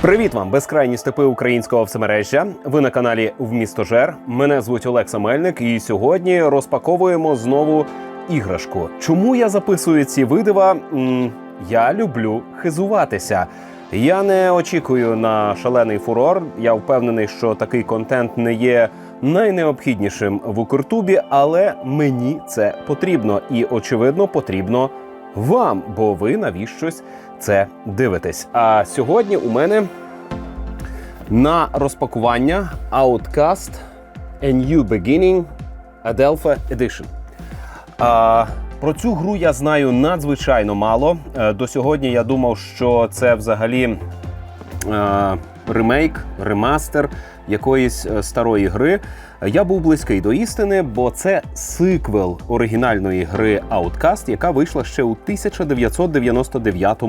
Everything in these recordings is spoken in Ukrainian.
Привіт вам, безкрайні степи українського всемережжя. Ви на каналі Вмістожер. Мене звуть Олекса Мельник, і сьогодні розпаковуємо знову іграшку. Чому я записую ці видива? Я люблю хизуватися. Я не очікую на шалений фурор. Я впевнений, що такий контент не є найнеобхіднішим в Укртубі, але мені це потрібно і, очевидно, потрібно вам, бо ви навіщось це дивитесь. А сьогодні у мене на розпакування Outcast A New Beginning Adelpha Edition. А, про цю гру я знаю надзвичайно мало. Е, До сьогодні я думав, що це взагалі е, ремейк, ремастер якоїсь е, старої гри. Я був близький до істини, бо це сиквел оригінальної гри Outcast, яка вийшла ще у 1999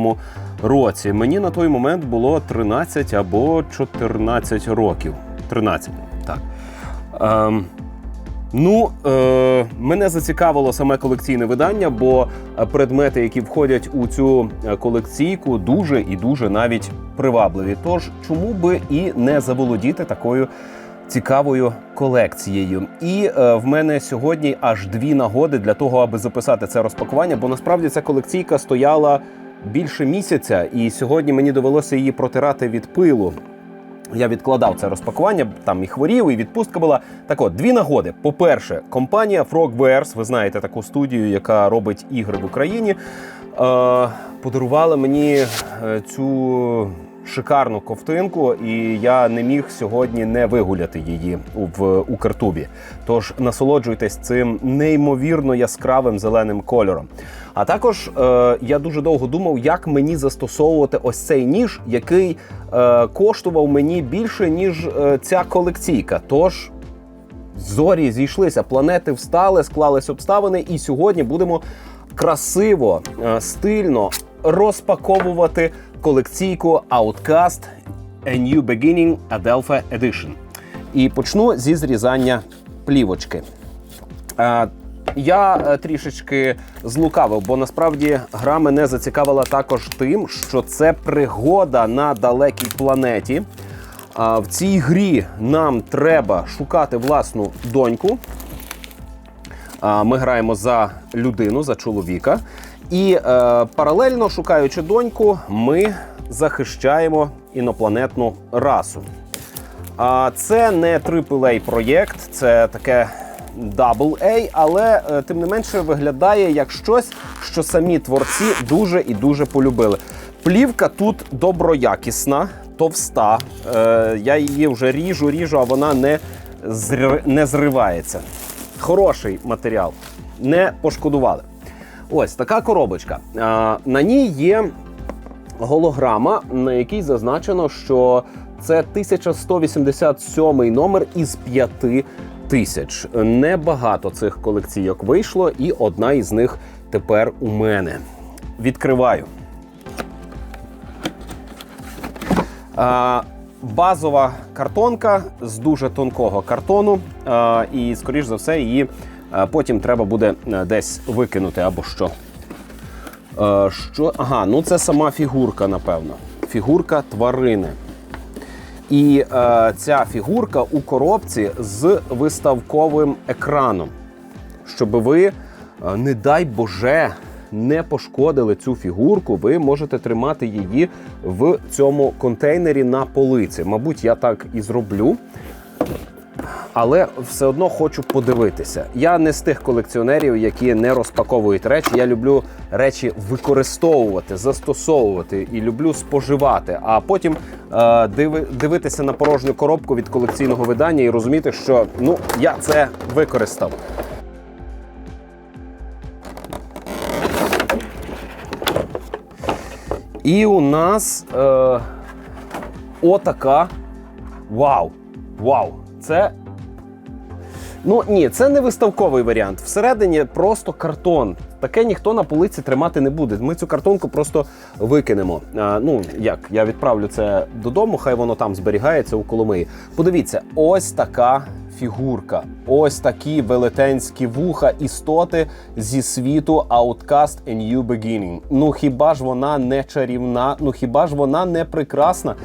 році. Мені на той момент було 13 або 14 років. 13, так. Ем, Ну, е, мене зацікавило саме колекційне видання, бо е, предмети, які входять у цю е, колекційку, дуже і дуже навіть привабливі. Тож, чому би і не заволодіти такою цікавою колекцією? І е, в мене сьогодні аж дві нагоди для того, аби записати це розпакування, бо насправді ця колекційка стояла більше місяця, і сьогодні мені довелося її протирати від пилу. Я відкладав це розпакування, там і хворів, і відпустка була. Так от, дві нагоди. По-перше, компанія Frogwares, ви знаєте таку студію, яка робить ігри в Україні, е, подарувала мені е, цю шикарну ковтинку, і я не міг сьогодні не вигуляти її в Укртубі. Тож насолоджуйтесь цим неймовірно яскравим зеленим кольором. А також е, я дуже довго думав, як мені застосовувати ось цей ніж, який е, коштував мені більше, ніж е, ця колекційка. Тож зорі зійшлися, планети встали, склались обставини, і сьогодні будемо красиво, е, стильно розпаковувати колекційку Outcast A New Beginning Adelpha Edition. І почну зі зрізання плівочки. Е, Я е, трішечки злукавив, бо насправді гра мене зацікавила також тим, що це пригода на далекій планеті. А в цій грі нам треба шукати власну доньку. Ми граємо за людину, за чоловіка. І е, паралельно шукаючи доньку, ми захищаємо інопланетну расу. А це не AAA проєкт, це таке AA, але е, тим не менше виглядає як щось, що самі творці дуже і дуже полюбили. Плівка тут доброякісна, товста. Е, я її вже ріжу, ріжу, а вона не, зри... не зривається. Хороший матеріал. Не пошкодували. Ось така коробочка. На ній є голограма, на якій зазначено, що це 1187 номер із 5 тисяч. Небагато цих колекційок вийшло, і одна із них тепер у мене. Відкриваю. А, базова картонка з дуже тонкого картону, а, і, скоріш за все, її потім треба буде десь викинути або що. Що. Ага, ну це сама фігурка, напевно. Фігурка тварини. І е, ця фігурка у коробці з виставковим екраном, щоб ви, е, не дай Боже, не пошкодили цю фігурку, ви можете тримати її в цьому контейнері на полиці. Мабуть, я так і зроблю. Але все одно хочу подивитися. Я не з тих колекціонерів, які не розпаковують речі. Я люблю речі використовувати, застосовувати і люблю споживати. А потім е, диви, дивитися на порожню коробку від колекційного видання і розуміти, що ну я це використав. І у нас е, отака. Вау! Вау! Це. Ну ні, це не виставковий варіант. Всередині просто картон. Таке ніхто на полиці тримати не буде. Ми цю картонку просто викинемо. А, ну як, я відправлю це додому, хай воно там зберігається у Коломиї. Подивіться, ось така фігурка. Ось такі велетенські вуха істоти зі світу Outcast A New Beginning. Ну хіба ж вона не чарівна? Ну хіба ж вона не прекрасна?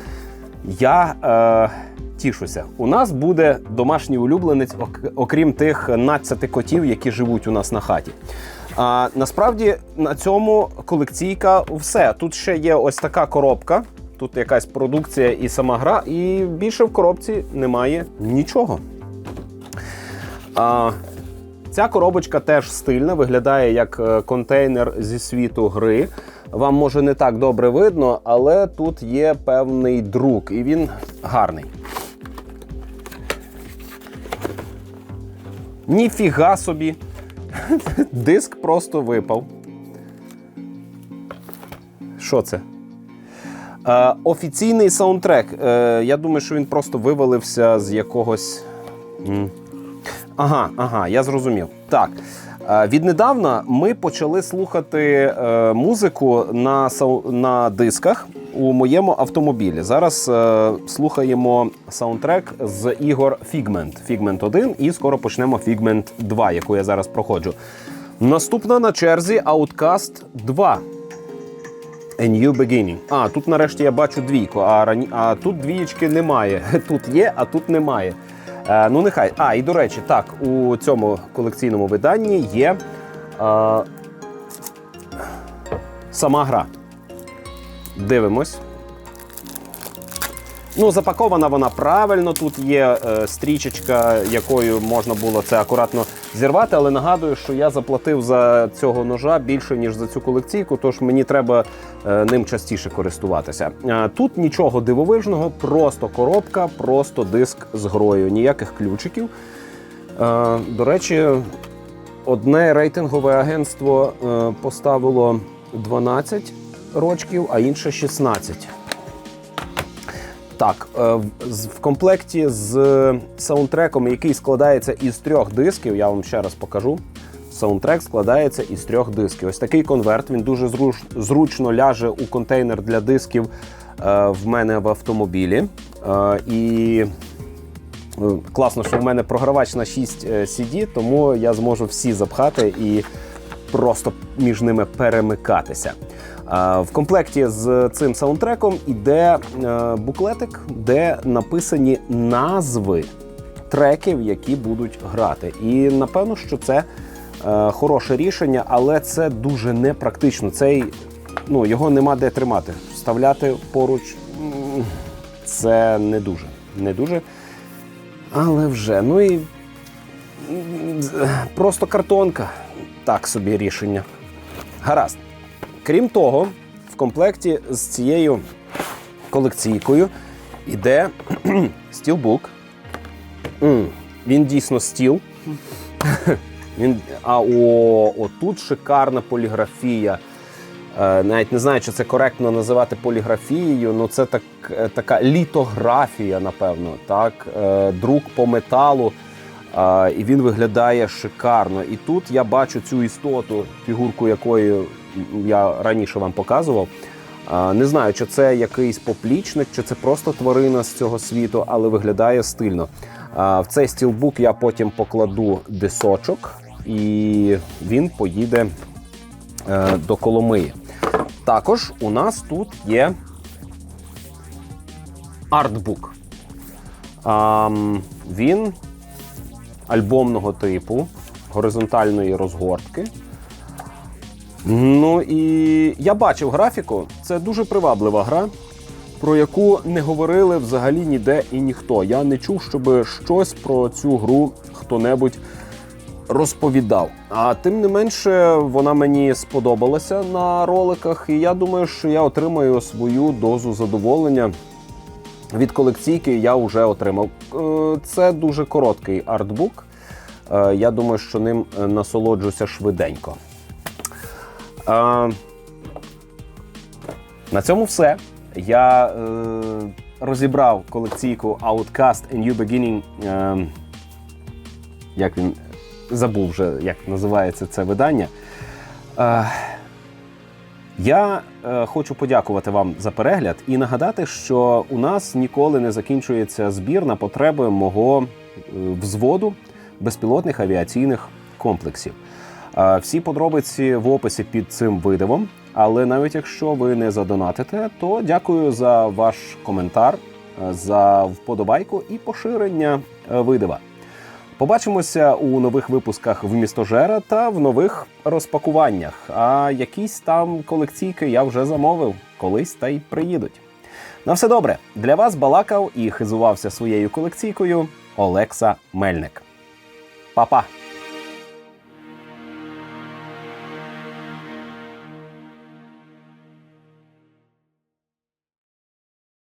Я е, тішуся. У нас буде домашній улюбленець, окрім тих 12 котів, які живуть у нас на хаті. А насправді на цьому колекційка все. Тут ще є ось така коробка. Тут якась продукція і сама гра, і більше в коробці немає нічого. А, ця коробочка теж стильна, виглядає як е, контейнер зі світу гри. Вам може не так добре видно, але тут є певний друк, і він гарний. Ніфіга собі. Диск просто випав. Що це? Е, офіційний саундтрек. Е, я думаю, що він просто вивалився з якогось. Ага, ага, я зрозумів. Так. Е, Віднедавна ми почали слухати е, музику на, на дисках у моєму автомобілі. Зараз е, слухаємо саундтрек з ігор Figment. Figment 1 і скоро почнемо Figment 2, яку я зараз проходжу. Наступна на черзі Outcast 2. A New Beginning. А, тут нарешті я бачу двійку, а, а тут двієчки немає. Тут є, а тут немає. Е, ну, нехай. А, і до речі, так, у цьому колекційному виданні є е, сама гра. Дивимось. Ну, запакована вона правильно. Тут є е, стрічечка, якою можна було це акуратно зірвати. Але нагадую, що я заплатив за цього ножа більше, ніж за цю колекційку, тож мені треба е, ним частіше користуватися. Е, тут нічого дивовижного, просто коробка, просто диск з грою, ніяких ключиків. Е, до речі, одне рейтингове агентство е, поставило 12 рочків, а інше 16. Так, е, в- комплекті з саундтреком, який складається із трьох дисків, я вам ще раз покажу. Саундтрек складається із трьох дисків. Ось такий конверт. Він дуже зручно ляже у контейнер для дисків е, в мене в автомобілі. Е, і класно, що в мене програвач на 6 е, CD, тому я зможу всі запхати і просто між ними перемикатися. Е, В комплекті з цим саундтреком іде е, буклетик, де написані назви треків, які будуть грати. І напевно, що це е, хороше рішення, але це дуже непрактично. Цей ну його нема де тримати. Вставляти поруч це не дуже. Не дуже. Але вже, ну і просто картонка. Так собі рішення. Гаразд. Крім того, в комплекті з цією колекційкою іде стілбук. Він дійсно стіл. Він, а о, отут шикарна поліграфія. Е, навіть не знаю, чи це коректно називати поліграфією, але це так, е, така літографія, напевно. Так? Е, друк по металу. І він виглядає шикарно. І тут я бачу цю істоту, фігурку якої я раніше вам показував. Не знаю, чи це якийсь поплічник, чи це просто тварина з цього світу, але виглядає стильно. В цей стілбук я потім покладу дисочок, і він поїде е, до Коломиї. Також у нас тут є артбук. Він альбомного типу, горизонтальної розгортки. Ну і я бачив графіку. Це дуже приваблива гра, про яку не говорили взагалі ніде і ніхто. Я не чув, щоб щось про цю гру хто-небудь розповідав. А тим не менше, вона мені сподобалася на роликах, і я думаю, що я отримаю свою дозу задоволення. Від колекційки я вже отримав. Е, Це дуже короткий артбук. Е, Я думаю, що ним насолоджуся швиденько. Е, На цьому все. Я е, розібрав колекційку Outcast A New Beginning. Е, як він забув вже, як називається це видання. Е, я е, хочу подякувати вам за перегляд і нагадати, що у нас ніколи не закінчується збір на потреби мого е, взводу безпілотних авіаційних комплексів. Всі подробиці в описі під цим видивом. Але навіть якщо ви не задонатите, то дякую за ваш коментар. за вподобайку і поширення е, видива. Побачимося у нових випусках в містожера та в нових розпакуваннях. А якісь там колекційки я вже замовив, колись та й приїдуть. На все добре. Для вас балакав і хизувався своєю колекційкою Олекса Мельник. Па-па!